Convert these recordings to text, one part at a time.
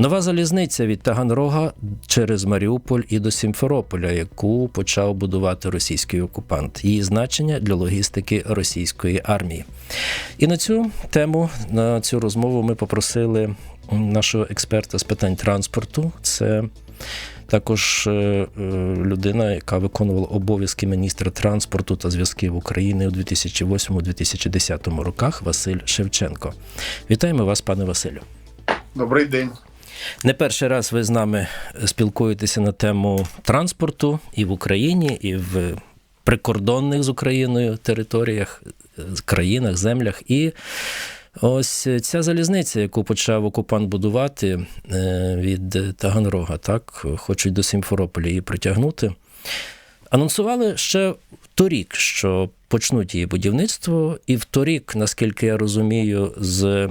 Нова залізниця від Таганрога через Маріуполь і до Сімферополя, яку почав будувати російський окупант, її значення для логістики російської армії. І на цю тему, на цю розмову ми попросили нашого експерта з питань транспорту. Це також е, е, людина, яка виконувала обов'язки міністра транспорту та зв'язків України у 2008-2010 роках, Василь Шевченко. Вітаємо вас, пане Василю. Добрий день. Не перший раз ви з нами спілкуєтеся на тему транспорту і в Україні, і в прикордонних з Україною територіях, країнах, землях. І ось ця залізниця, яку почав окупант будувати е, від Таганрога, так, хочуть до Сімферополя її притягнути. Анонсували ще торік, що почнуть її будівництво, і вторік, наскільки я розумію, з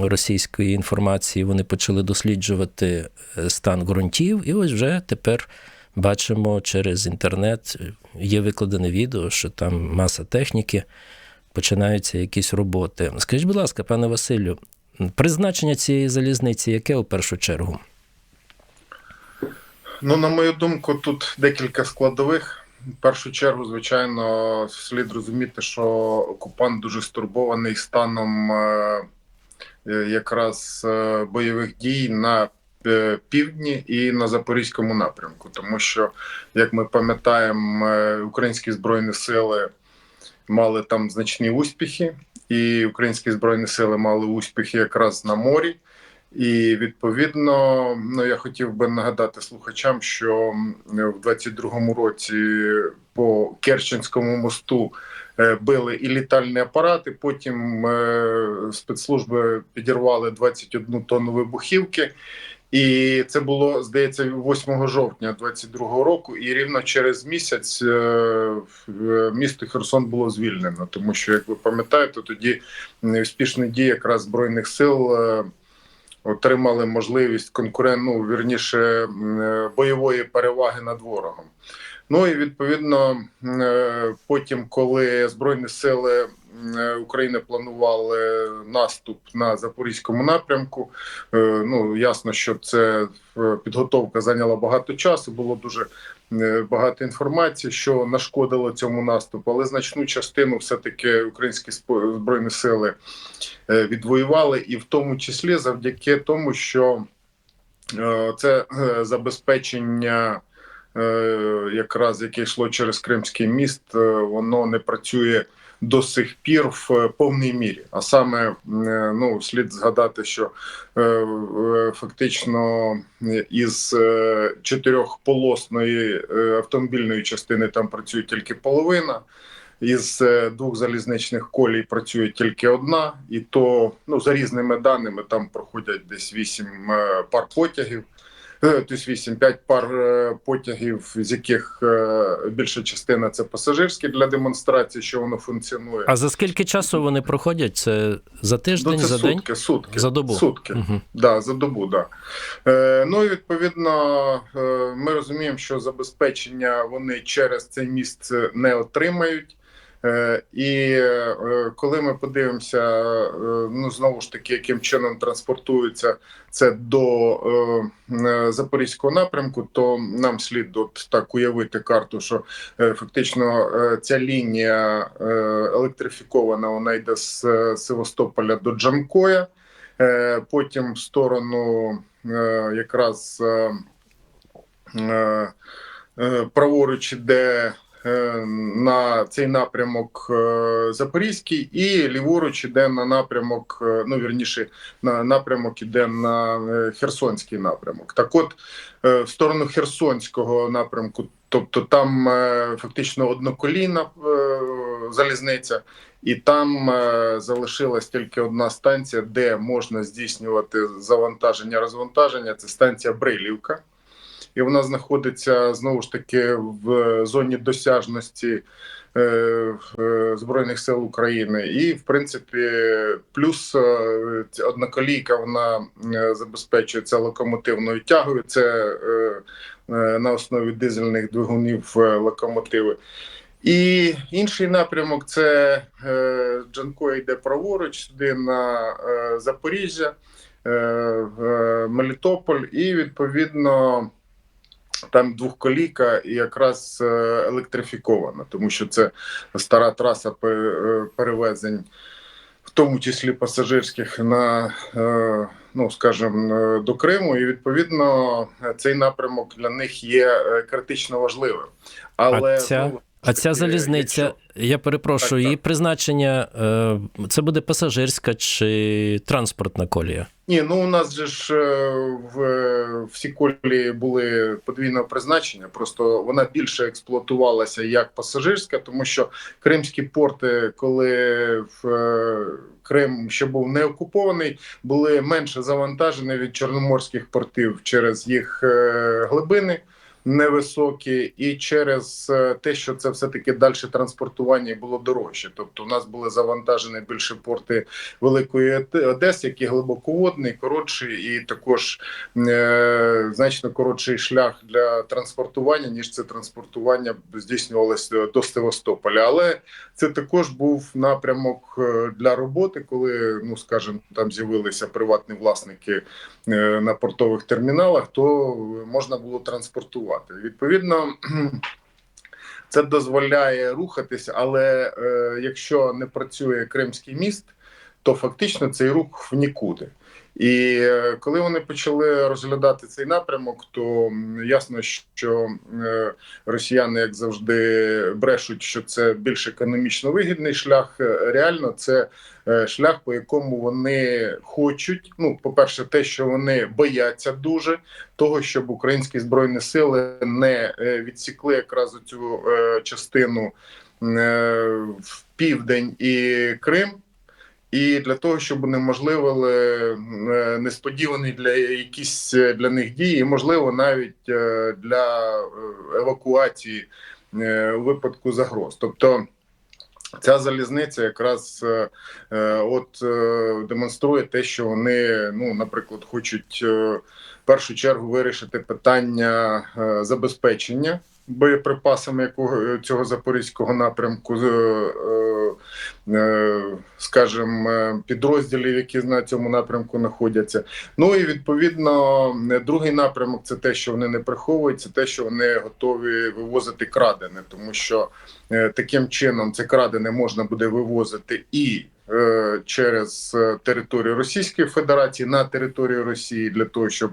російської інформації вони почали досліджувати е, стан ґрунтів, і ось вже тепер бачимо через інтернет е, є викладене відео, що там маса техніки, починаються якісь роботи. Скажіть, будь ласка, пане Василю, призначення цієї залізниці яке у першу чергу? Ну, на мою думку, тут декілька складових. В першу чергу, звичайно, слід розуміти, що окупант дуже стурбований станом е, е, якраз е, бойових дій на півдні і на запорізькому напрямку, тому що, як ми пам'ятаємо, українські збройні сили мали там значні успіхи, і українські збройні сили мали успіхи якраз на морі. І відповідно, ну я хотів би нагадати слухачам, що в 22-му році по Керченському мосту е, били і літальні апарати. Потім е, спецслужби підірвали 21 тонну вибухівки. І це було здається 8 жовтня 22-го року, і рівно через місяць е, місто Херсон було звільнено, тому що, як ви пам'ятаєте, тоді успішні дії якраз збройних сил отримали можливість конкурент, ну, вірніше е, бойової переваги над ворогом. Ну і відповідно, е, потім, коли Збройні сили е, України планували наступ на запорізькому напрямку, е, ну ясно, що це е, підготовка зайняла багато часу. Було дуже багато інформації, що нашкодило цьому наступу, але значну частину все-таки українські спо- збройні сили відвоювали, і в тому числі завдяки тому, що це забезпечення. Якраз яке йшло через Кримський міст, воно не працює до сих пір в е, повній мірі. А саме е, ну слід згадати, що е, фактично із чотирьохполосної автомобільної частини там працює тільки половина. Із двох залізничних колій працює тільки одна, і то ну за різними даними там проходять десь вісім пар потягів. Е, Тобто 8-5 пар е, потягів, з яких е, більша частина це пасажирські для демонстрації, що воно функціонує. А за скільки часу вони проходять? Це за тиждень, Ну, це за день? сутки, сутки, За добу? Сутки. Угу. Да, за добу, да. Е, ну і відповідно, ми розуміємо, що забезпечення вони через цей міст не отримають. Е, і е, коли ми подивимося, е, ну знову ж таки, яким чином транспортується це до запорізького напрямку, то нам слід от так уявити карту, що фактично ця лінія електрифікована, вона йде з Севастополя до Джанкоя. Потім в сторону якраз праворуч іде е, на цей напрямок е, Запорізький, і ліворуч іде на напрямок, е, ну вірніше, на напрямок іде на е, Херсонський напрямок. Так от, е, в сторону Херсонського напрямку, тобто там е, фактично одноколійна е, залізниця. І там е, залишилась тільки одна станція, де можна здійснювати завантаження, розвантаження. Це станція Брилівка, і вона знаходиться знову ж таки в зоні досяжності е, е, збройних сил України. І в принципі, плюс е, одноколійка вона е, забезпечується локомотивною тягою. Це е, е, на основі дизельних двигунів е, локомотиви. І інший напрямок це е, Джанко йде праворуч сюди на е, Запоріжжя. Е, е, Мелітополь, і відповідно. Там двохколійка і якраз е, електрифікована, тому що це стара траса е, перевезень, в тому числі пасажирських на е, ну скажімо, до Криму. І відповідно цей напрямок для них є критично важливим. Але А ця- знову А ця залізниця, якщо- я перепрошую, Так, її призначення це буде пасажирська чи транспортна колія? Ні, ну у нас же ж е, в всі колії були подвійного призначення. Просто вона більше експлуатувалася як пасажирська, тому що кримські порти, коли в е, Крим ще був не окупований, були менше завантажені від чорноморських портів через їх е, глибини. Невисокі, і через е, те, що це все таки далі транспортування було дорожче. Тобто, у нас були завантажені більше порти Великої Одеси, який глибоководний, коротший, і також е, значно коротший шлях для транспортування, ніж це транспортування здійснювалося до Севастополя. Але це також був напрямок е, для роботи, коли, ну скажімо, там з'явилися приватні власники е, на портових терміналах, то можна було транспортувати. Відповідно. Це дозволяє рухатися, але е, якщо не працює Кримський міст, то фактично цей рух в нікуди. І е, коли вони почали розглядати цей напрямок, то ясно, що е, росіяни, як завжди, брешуть, що це більш економічно вигідний шлях. Е, Реально, це шлях, по якому вони хочуть. Ну, по-перше, те, що вони бояться дуже того, щоб українські збройні сили не відсікли якраз цю частину в південь і Крим. І для того, щоб унеможливили е, несподівані для якісь е, для них дії, і, можливо, навіть е, для евакуації у випадку загроз. Тобто ця залізниця якраз от демонструє те, що вони, ну, наприклад, хочуть в першу чергу вирішити питання забезпечення боєприпасами якого цього запорізького напрямку. е, е, е, скажімо, е, підрозділів, які на цьому напрямку знаходяться. Ну і відповідно е, другий напрямок це те, що вони не приховують, це те, що вони готові вивозити крадене, тому що е, таким чином це крадене можна буде вивозити і е, через е, територію Російської Федерації на територію Росії для того, щоб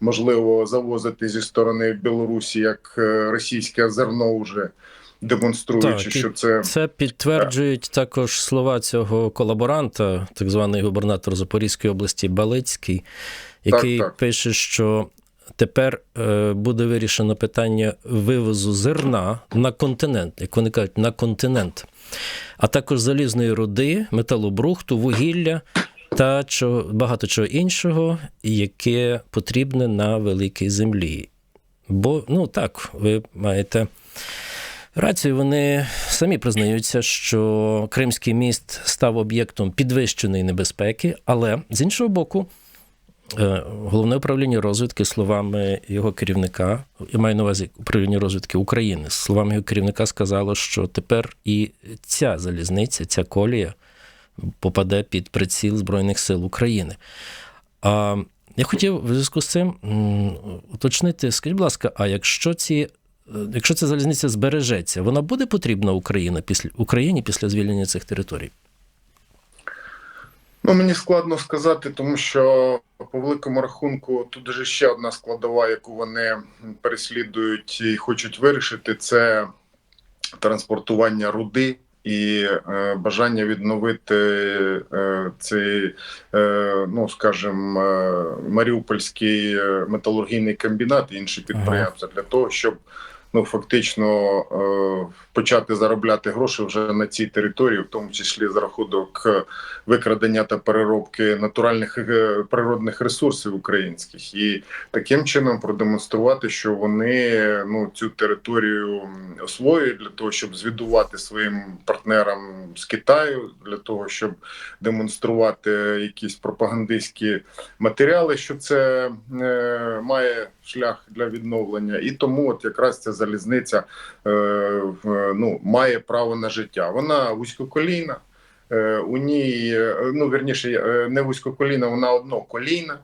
можливо завозити зі сторони Білорусі як е, російське зерно вже демонструючи, Так, що це Це підтверджують також слова цього колаборанта, так званий губернатор Запорізької області Балицький, який так. пише, що тепер е, буде вирішено питання вивозу зерна на континент, як вони кажуть, на континент, а також залізної руди, металобрухту, вугілля. Та багато чого іншого, яке потрібне на великій землі. Бо, ну так, ви маєте рацію, вони самі признаються, що Кримський міст став об'єктом підвищеної небезпеки, але з іншого боку, е, головне управління розвідки, словами його керівника, я маю на увазі управління розвідки України, словами його керівника сказало, що тепер і ця залізниця, ця колія попаде під приціл Збройних сил України. А я хотів в зв'язку з цим уточнити, скажіть, будь ласка, а якщо ці е, якщо ця залізниця збережеться, вона буде потрібна Україна після Україні після звільнення цих територій? Ну, мені складно сказати, тому що по великому рахунку тут дуже ще одна складова, яку вони переслідують і хочуть вирішити, це транспортування руди і е, бажання відновити е, цей, е, ну скажімо, е, Маріупольський е, металургійний комбінат і інші підприємства для того, щоб ну фактично е, почати заробляти гроші вже на цій території, в тому числі за рахунок е, викрадення та переробки натуральних е, природних ресурсів українських, і таким чином продемонструвати, що вони ну цю територію освоюють для того, щоб звідувати своїм партнерам з Китаю, для того, щоб демонструвати якісь пропагандистські матеріали, що це е, має шлях для відновлення, і тому от якраз ця залізниця е, ну має право на життя. Вона вузькоколійна. Е, У ній, е, ну верніше, е, не вузькоколійна, вона одноколійна.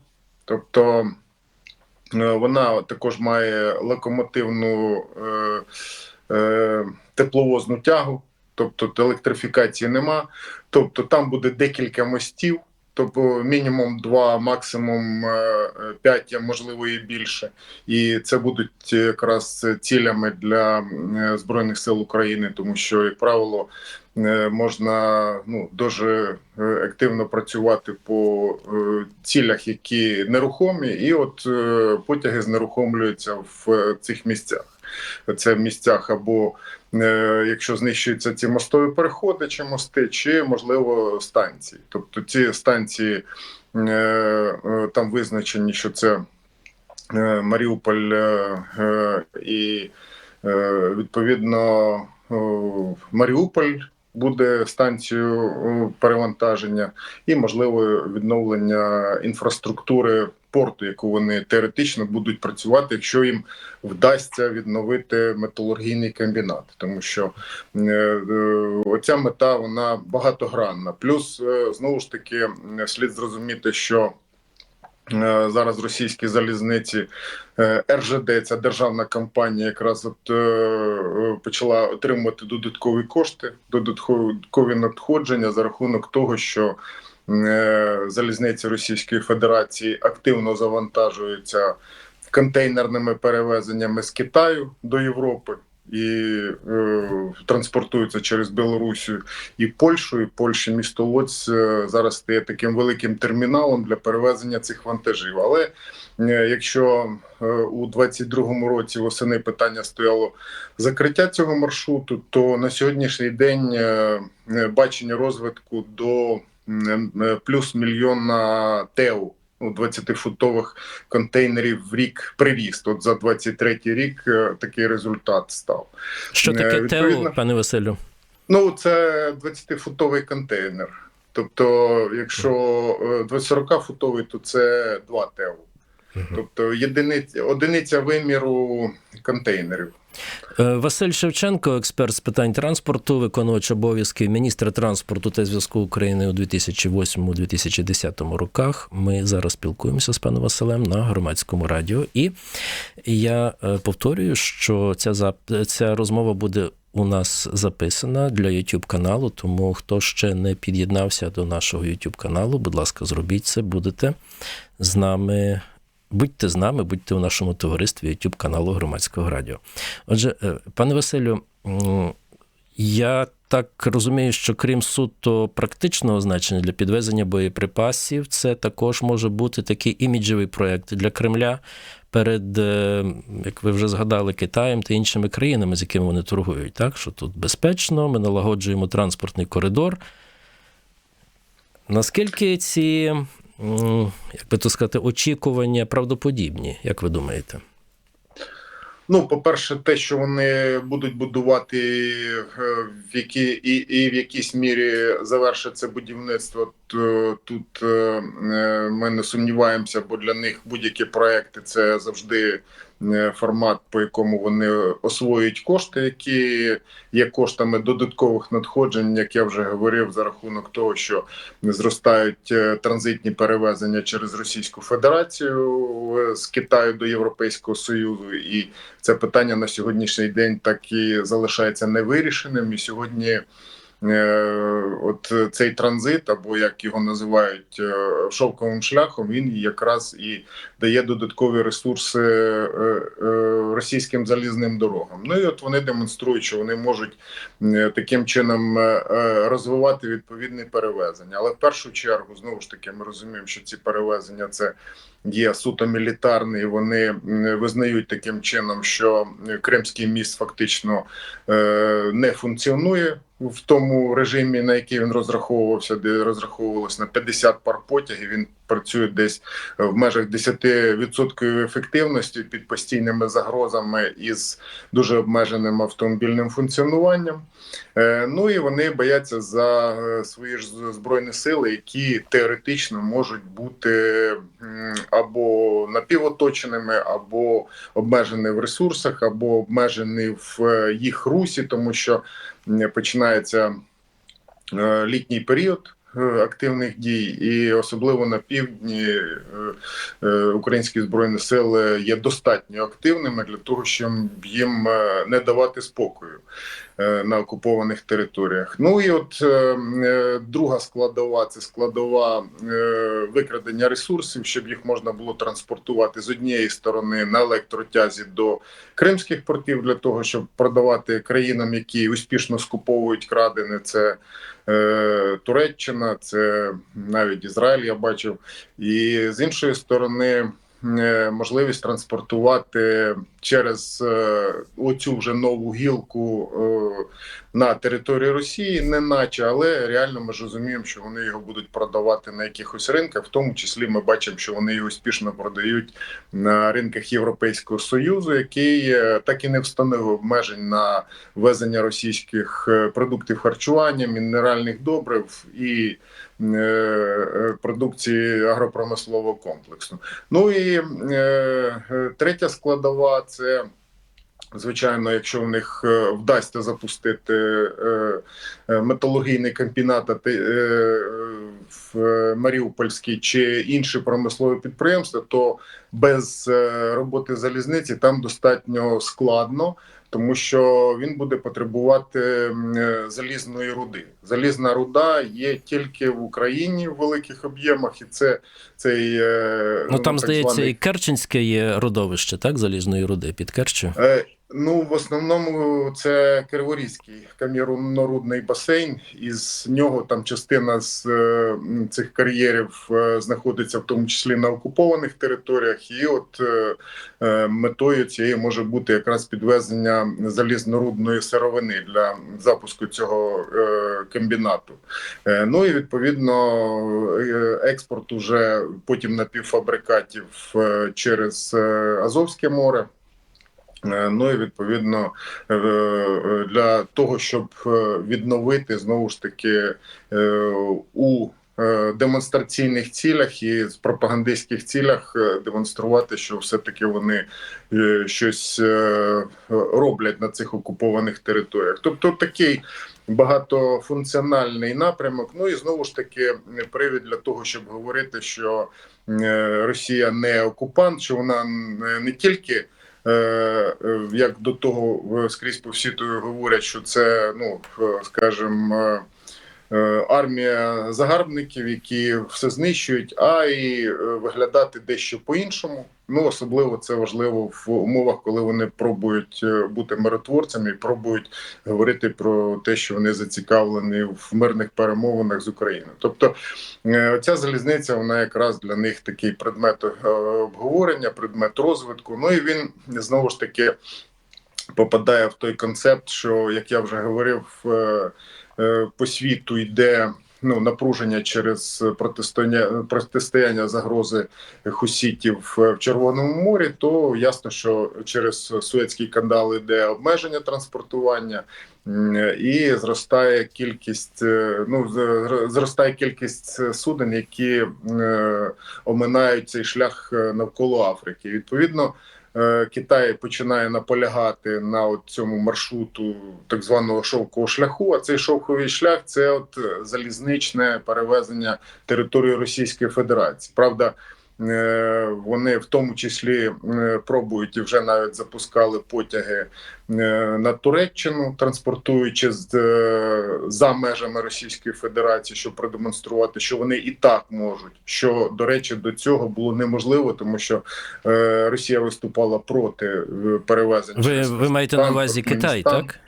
Тобто вона також має локомотивну тепловозну тягу, тобто електрифікації нема. Тобто там буде декілька мостів, тобто мінімум два, максимум е, п'ять, можливо і більше. І це будуть якраз цілями для е, Збройних сил України, тому що, як правило, е, можна ну, дуже активно працювати по цілях, які нерухомі, і от потяги знерухомлюються в цих місцях. Це в місцях або е, якщо знищуються ці мостові переходи чи мости, чи можливо станції. Тобто ці станції е, е, там визначені, що це Маріуполь і відповідно Маріуполь буде станцією перевантаження, і можливо відновлення інфраструктури порту, яку вони теоретично будуть працювати, якщо їм вдасться відновити металургійний комбінат, тому що е, е, оця мета вона багатогранна. Плюс е, знову ж таки слід зрозуміти, що е, зараз російські залізниці РЖД, ця державна компанія, якраз от почала отримувати додаткові кошти, додаткові надходження за рахунок того, що залізниці Російської Федерації активно завантажуються контейнерними перевезеннями з Китаю до Європи. І е, транспортуються через Білорусію і Польщу. І Польща місто Лоць е, зараз стає таким великим терміналом для перевезення цих вантажів. Але е, якщо е, у 22-му році восени питання стояло закриття цього маршруту, то на сьогоднішній день е, е, бачення розвитку до мільйон плюс мільйона ТЕУ. Ну, 20-футових контейнерів в рік привіз. От за 23-й рік е, такий результат став. Що Е, таке відповідно- ТЕУ, пане Василю? Ну, це 20-футовий контейнер. Тобто, якщо е, 40-футовий, то це 2 ТЕУ. Тобто єдиниця, одиниця виміру контейнерів. Е, Василь Шевченко, експерт з питань транспорту, виконувач обов'язків міністра транспорту та зв'язку України у 2008-2010 роках. Ми зараз спілкуємося з паном Василем на громадському радіо. І я е, повторюю, що ця зап- ця розмова буде. У нас записана для YouTube каналу, тому хто ще не під'єднався до нашого YouTube каналу, будь ласка, зробіть це, будете з нами. Будьте з нами, будьте у нашому товаристві YouTube каналу Громадського радіо. Отже, е, пане Василю, я так розумію, що крім суто практичного значення для підвезення боєприпасів, це також може бути такий іміджевий проєкт для Кремля перед, е, як ви вже згадали, Китаєм та іншими країнами, з якими вони торгують. Так, що тут безпечно, ми налагоджуємо транспортний коридор. Наскільки ці, як би то сказати, очікування правдоподібні, як ви думаєте? Ну, по-перше, те, що вони будуть будувати е, в які і, і в якійсь мірі завершиться будівництво. То тут е, е, ми не сумніваємося, бо для них будь-які проекти це завжди формат, по якому вони освоюють кошти, які є коштами додаткових надходжень, як я вже говорив, за рахунок того, що зростають е, транзитні перевезення через Російську Федерацію е, з Китаю до Європейського Союзу, і це питання на сьогоднішній день так і залишається невирішеним. І сьогодні е, от цей транзит, або як його називають е, шовковим шляхом, він якраз і дає додаткові ресурси е, е, російським залізним дорогам. Ну і от вони демонструють, що вони можуть е, таким чином е, е, розвивати відповідне перевезення. Але в першу чергу, знову ж таки, ми розуміємо, що ці перевезення це є суто мілітарні, і вони визнають таким чином, що Кримський міст фактично е, не функціонує в тому режимі, на який він розраховувався, де розраховувалось на 50 пар потягів. Він працює десь в межах 10% ефективності під постійними загрозами із дуже обмеженим автомобільним функціонуванням. Е, Ну і вони бояться за е, свої ж збройні сили, які теоретично можуть бути або напівоточеними, або обмежені в ресурсах, або обмежені в е, їх русі, тому що починається е, літній період. Е, активних дій, і особливо на півдні е, е, українські збройні сили є достатньо активними для того, щоб їм не давати спокою на окупованих територіях. Ну і от друга складова це складова викрадення ресурсів, щоб їх можна було транспортувати з однієї сторони на електротязі до кримських портів для того, щоб продавати країнам, які успішно скуповують крадене. Це Туреччина, це навіть Ізраїль. Я бачив, і з іншої сторони. Е, Можливість транспортувати через е, оцю вже нову гілку е, на території Росії, не наче, але реально ми ж розуміємо, що вони його будуть продавати на якихось ринках. В тому числі ми бачимо, що вони його успішно продають на ринках Європейського союзу, який так і не встановив обмежень на ввезення російських продуктів харчування, мінеральних добрив і продукції агропромислового комплексу. Ну і е, е, третя складова це. Звичайно, якщо в них е, вдасться запустити е, е, металургійний комбінат е, в е, Маріупольський чи інші промислові підприємства, то без е, роботи залізниці там достатньо складно, тому що він буде потребувати е, залізної руди. Залізна руда є тільки в Україні в великих об'ємах, і це цей е, Ну там, так здається, званий і Керченське є родовище, так, залізної руди під Керчю. Ну, в основному це Криворізький кам'янорудний басейн. Із нього там частина з е, цих кар'єрів е, знаходиться в тому числі на окупованих територіях. І от е, е, метою цієї може бути якраз підвезення залізнорудної сировини для запуску цього е, комбінату. Е, Ну і відповідно е, експорт уже потім напівфабрикатів е, через е, Азовське море. Е, Ну і відповідно е, е, для того, щоб відновити знову ж таки у демонстраційних цілях і в пропагандистських цілях демонструвати, що все-таки вони щось роблять на цих окупованих територіях. Тобто такий багатофункціональний напрямок. Ну і знову ж таки привід для того, щоб говорити, що Росія не окупант, що вона не тільки. Е, е, як до того е, скрізь по світу говорять, що це, ну скажімо, армія загарбників, які все знищують, а і е, виглядати дещо по-іншому. Ну особливо це важливо в умовах, коли вони пробують е, бути миротворцями і пробують говорити про те, що вони зацікавлені в мирних перемовинах з Україною. Тобто е, ця залізниця, вона якраз для них такий предмет е, обговорення, предмет розвитку. Ну і він знову ж таки попадає в той концепт, що як я вже говорив, е, е, по світу йде. Ну, напруження через протистояння протистояння загрози хусітів в Червоному морі, то ясно, що через Суецький канал йде обмеження транспортування, і зростає кількість е, ну зростає кількість суден, які е, оминають цей шлях е, навколо Африки. Відповідно, е, Китай починає наполягати на цьому маршруту так званого шовкового шляху. А цей шовковий шлях це от е, залізничне перевезення території Російської Федерації. Правда, е, вони в тому числі е, пробують і вже навіть запускали потяги е, на Туреччину, транспортуючи з, е, за межами Російської Федерації, щоб продемонструвати, що вони і так можуть. Що до речі, до цього було неможливо, тому що е, Росія виступала проти е, перевезень. Ви, ви маєте на увазі Китай, так?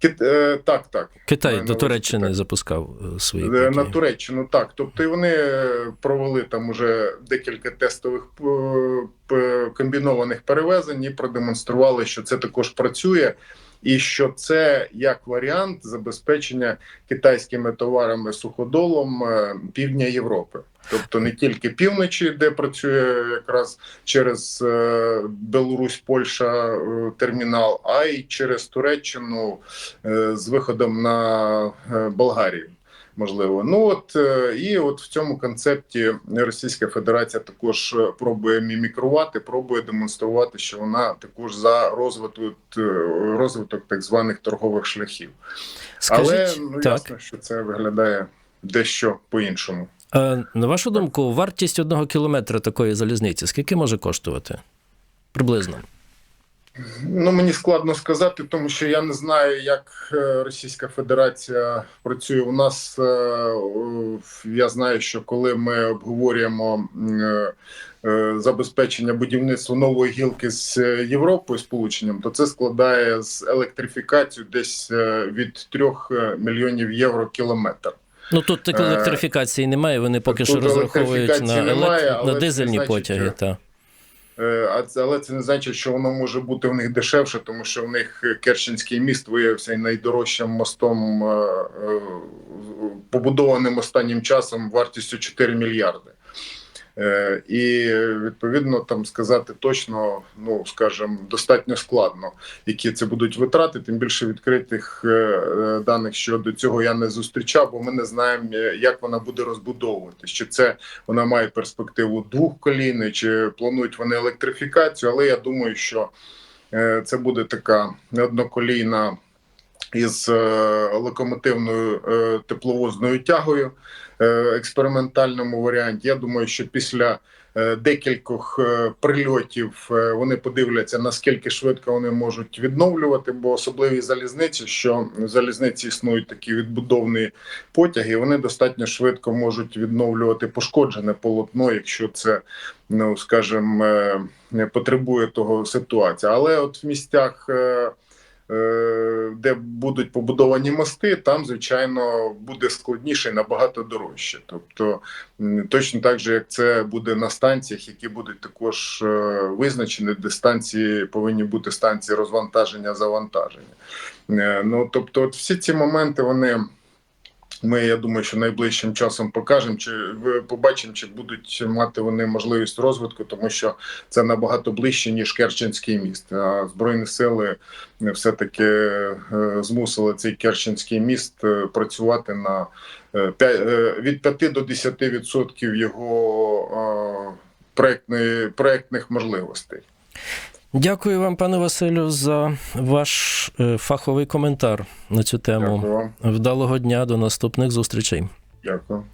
Кит, е, так, так. Китай до Туреччини Китай. запускав е, свої Е, На. Туреччину так. Тобто і вони провели там уже декілька тестових комбінованих перевезень і продемонстрували, що це також працює, і що це як варіант забезпечення китайськими товарами суходолом е, півдня Європи. Тобто не тільки півночі, де працює якраз через е, Белорусь, Польща е, термінал, а й через Туреччину з виходом на Болгарію. Можливо, ну от е, і от в цьому концепті Російська Федерація також е, пробує мімікрувати, пробує демонструвати, що вона також за розвиток, е, розвиток так званих торгових шляхів. Скажіть, Але ну так. ясно, що це виглядає дещо по-іншому. Е, На вашу думку, вартість одного кілометра такої залізниці скільки може коштувати? Приблизно. Ну, мені складно сказати, тому що я не знаю, як е, Російська Федерація працює. У нас е, я знаю, що коли ми обговорюємо е, забезпечення будівництва нової гілки з Європою, сполученням, то це складає з електрифікацією десь від 3 мільйонів євро кілометр. Ну тут так електрифікації немає, вони поки тут що розраховують на, немає, елект... на дизельні значить, потяги. Та. Е, але це не значить, що воно може бути в них дешевше, тому що в них Керченський міст виявився найдорожчим мостом, е, е, побудованим останнім часом вартістю 4 мільярди. Е, І відповідно там сказати точно, ну скажімо, достатньо складно, які це будуть витрати. Тим більше відкритих е, е, даних щодо цього я не зустрічав, бо ми не знаємо, як вона буде розбудовуватись. Чи це вона має перспективу двох колін, чи планують вони електрифікацію, але я думаю, що це буде така неодноколійна із е, локомотивною е, тепловозною тягою е, експериментальному варіанті. Я думаю, що після декількох прильотів вони подивляться, наскільки швидко вони можуть відновлювати, бо особливі залізниці, що в залізниці існують такі відбудовні потяги, вони достатньо швидко можуть відновлювати пошкоджене полотно, якщо це, ну скажімо, не потребує того ситуація. Але от в місцях. Е, Де будуть побудовані мости, там звичайно буде складніше і набагато дорожче. Тобто точно так же, як це буде на станціях, які будуть також е, визначені, де станції повинні бути станції розвантаження завантаження. Е, Ну тобто, от всі ці моменти вони. Ми, я думаю, що найближчим часом покажемо, чи побачимо, чи будуть мати вони можливість розвитку, тому що це набагато ближче ніж Керченський міст. А збройні сили все-таки е, змусили цей Керченський міст е, працювати на е, п'ять- е, від 5 до 10 відсотків його е, проектних можливостей. Дякую вам, пане Василю, за ваш е, фаховий коментар на цю тему. Дякую вам. Вдалого дня, до наступних зустрічей. Дякую.